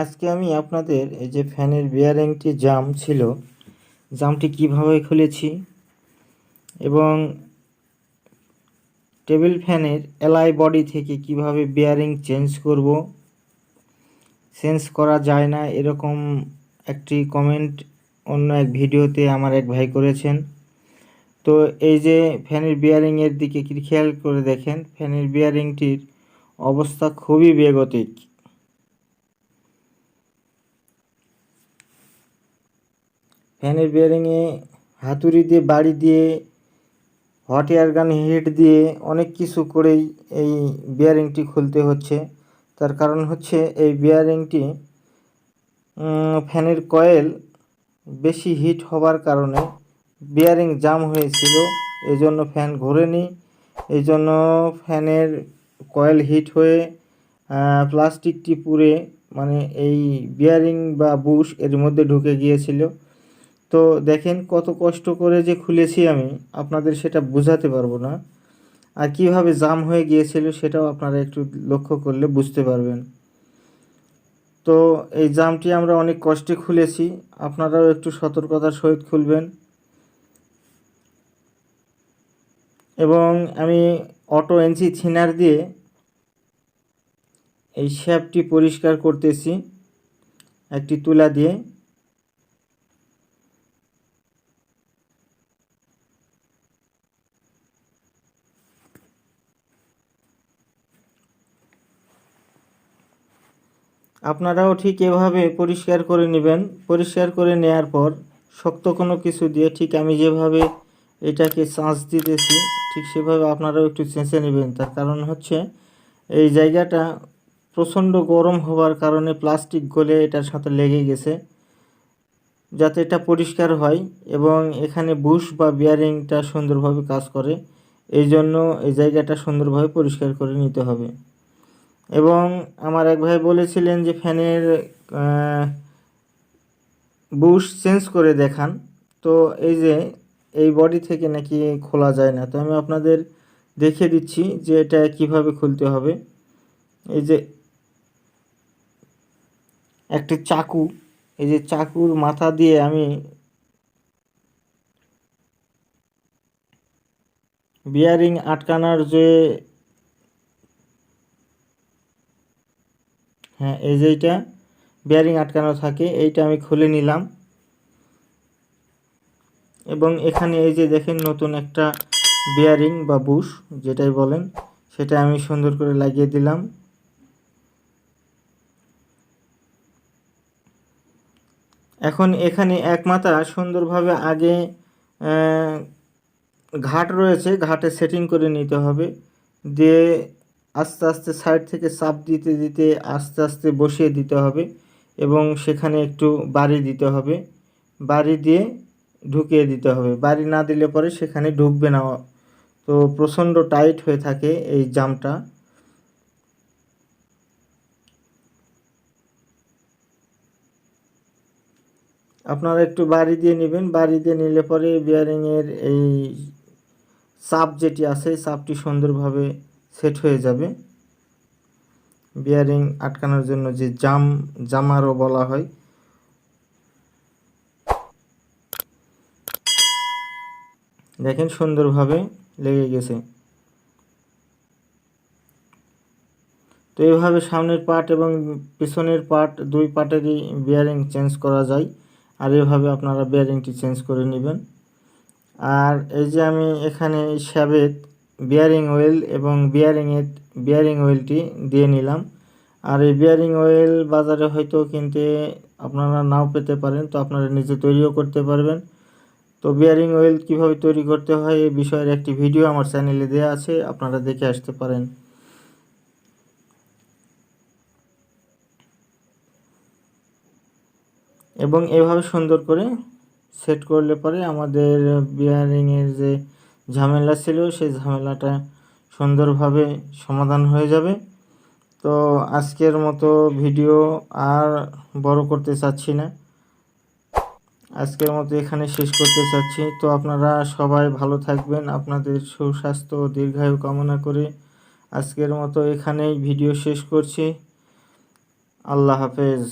আজকে আমি আপনাদের এই যে ফ্যানের বিয়ারিংটি জাম ছিল, জামটি কীভাবে খুলেছি এবং টেবিল ফ্যানের এলআই বডি থেকে কীভাবে বিয়ারিং চেঞ্জ করব, চেঞ্জ করা যায় না এরকম একটি কমেন্ট অন্য এক ভিডিওতে আমার এক ভাই করেছেন। তো এই যে ফ্যানের বিয়ারিংয়ের দিকে খেয়াল করে দেখেন, ফ্যানের বিয়ারিংটির অবস্থা খুবই বেগতিক। ফ্যানের বিয়ারিংয়ে, হাতুড়ি দিয়ে, বাড়ি দিয়ে, হট এয়ার গান হিট দিয়ে অনেক কিছু করেই এই বিয়ারিংটি খুলতে হচ্ছে। তার কারণ হচ্ছে এই বিয়ারিংটি ফ্যানের কয়েল বেশি হিট হবার কারণে বিয়ারিং জাম হয়েছিল। এই জন্য ফ্যান ঘোরেনি। এই জন্য ফ্যানের কয়েল হিট হয়ে প্লাস্টিকটি পুড়ে মানে এই বিয়ারিং বা বুশ এর মধ্যে ঢুকে গিয়েছিল। তো দেখেন কত কষ্ট করে যে খুলেছি আমি, আপনাদের সেটা বোঝাতে পারব না। আর কীভাবে জাম হয়ে গিয়েছিল সেটাও আপনারা একটু লক্ষ্য করলে বুঝতে পারবেন। তো এই জামটি আমরা অনেক কষ্টে খুলেছি, আপনারাও একটু সতর্কতার সহিত খুলবেন। এবং আমি অটো এনসি থিনার দিয়ে এই শ্যাপটি পরিষ্কার করতেছি, একটি তুলা দিয়ে। আপনারাও ঠিক এভাবে পরিষ্কার করে নেবেন। পরিষ্কার করে নেয়ার পর শক্ত কোনো কিছু দিয়ে ঠিক আমি যেভাবে এটাকে চাঁচ দিতেছি, ঠিক সেভাবে আপনারাও একটু চেঁচে নেবেন। তার কারণ হচ্ছে এই জায়গাটা প্রচণ্ড গরম হওয়ার কারণে প্লাস্টিক গলে এটার সাথে লেগে গেছে। যাতে এটা পরিষ্কার হয় এবং এখানে বুশ বা বিয়ারিংটা সুন্দরভাবে কাজ করে। এই জন্য এই জায়গাটা সুন্দরভাবে পরিষ্কার করে নিতে হবে। এবং আমার এক ভাই বলেছিলেন যে ফ্যানের বুশ চেঞ্জ করে দেখান। তো এই যে এই বডি থেকে নাকি খোলা যায় না। তো আমি আপনাদের দেখিয়ে দিচ্ছি যে এটা কীভাবে খুলতে হবে। এই যে একটি চাকু, এই যে চাকুর মাথা দিয়ে আমি বিয়ারিং আটকানোর যে হ্যাঁ এই যে এইটা বিয়ারিং আটকানো থাকে, এইটা আমি খুলে নিলাম। এবং এখানে এই যে দেখেন নতুন একটা বিয়ারিং বা বুশ যেটাই বলেন, সেটা আমি সুন্দর করে লাগিয়ে দিলাম। এখন এখানে এক সুন্দরভাবে আগে ঘাট রয়েছে, ঘাটে সেটিং করে নিতে হবে। দিয়ে আস্তে আস্তে সাইড থেকে চাপ দিতে দিতে আস্তে আস্তে বসিয়ে দিতে হবে এবং সেখানে একটু বাড়ি দিতে হবে। বাড়ি দিয়ে ঢুকিয়ে দিতে হবে। বাড়ি না দিলে পরে সেখানে ঢুকবে না। তো প্রচণ্ড টাইট হয়ে থাকে এই জামটা। আপনারা একটু বাড়ি দিয়ে নেবেন। বাড়ি দিয়ে নিলে পরে বিয়ারিংয়ের এই চাপ যেটি আছে চাপটি সুন্দরভাবে সেট হয়ে যাবে। বিয়ারিং আটকানোর জন্য যে জাম, জামারও বলা হয়। দেখেন সুন্দরভাবে লেগে গেছে। তো এইভাবে সামনের পার্ট এবং পিছনের পার্ট দুই পার্টেরই বিয়ারিং চেঞ্জ করা যায়। আর এভাবে আপনারা বিয়ারিংটি চেঞ্জ করে নেবেন। আর এই যে আমি এখানে শ্যাবেত বিয়ারিং অয়েল এবং বিয়ারিংয়ের বিয়ারিং অয়েলটি দিয়ে নিলাম। আর এই বিয়ারিং অয়েল বাজারে হয়তো কিনতে আপনারা নাও পেতে পারেন, তো আপনারা নিজে তৈরিও করতে পারবেন। তো বিয়ারিং অয়েল কীভাবে তৈরি করতে হয় এই বিষয়ের একটি ভিডিও আমার চ্যানেলে দেওয়া আছে, আপনারা দেখে আসতে পারেন। এবং এভাবে সুন্দর করে সেট করলে পরে আমাদের বিয়ারিংয়ের যে ঝামেলা ছিল, সেই ঝামেলাটা সুন্দরভাবে সমাধান হয়ে যাবে। তো আজকের মতো ভিডিও আর বড় করতে চাচ্ছি না। আজকের মতো এখানে শেষ করতে চাচ্ছি। তো আপনারা সবাই ভালো থাকবেন, আপনাদের সুস্বাস্থ্য ও দীর্ঘায়ু কামনা করে আজকের মতো এখানেই ভিডিও শেষ করছি। আল্লাহ হাফেজ।